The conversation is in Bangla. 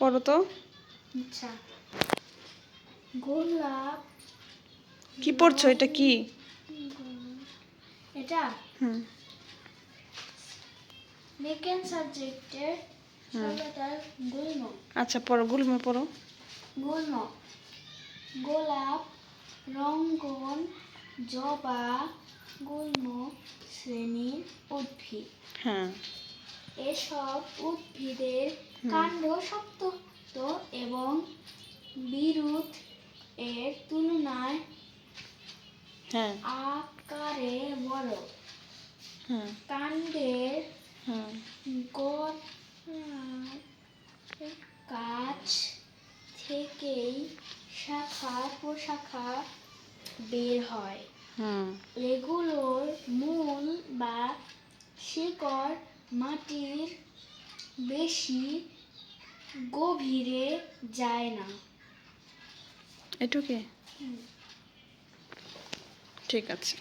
পড়ো তো। আচ্ছা। গোলাপ। কি পড়ছো? এটা কি? এটা? হুম। মেকেন সাবজেক্টের গুল্ম। আচ্ছা পড়ো গুলমে পড়ো। গুল্ম। গোলাপ রঙ্গন জবা গুল্ম শ্রেণির উদ্ভিদ। হ্যাঁ। এসব উদ্ভিদের কাণ্ড শক্ত এবং বিরুৎ এর তুলনায় হ্যাঁ। আকারে বড়। কাণ্ডের কাছ থেকেই শাখা প্রশাখা বের হয়। হুম। এগুলোর মূল বা শিকড় মাটির বেশি গভীরে যায় না। এটুকে? ঠিক আছে।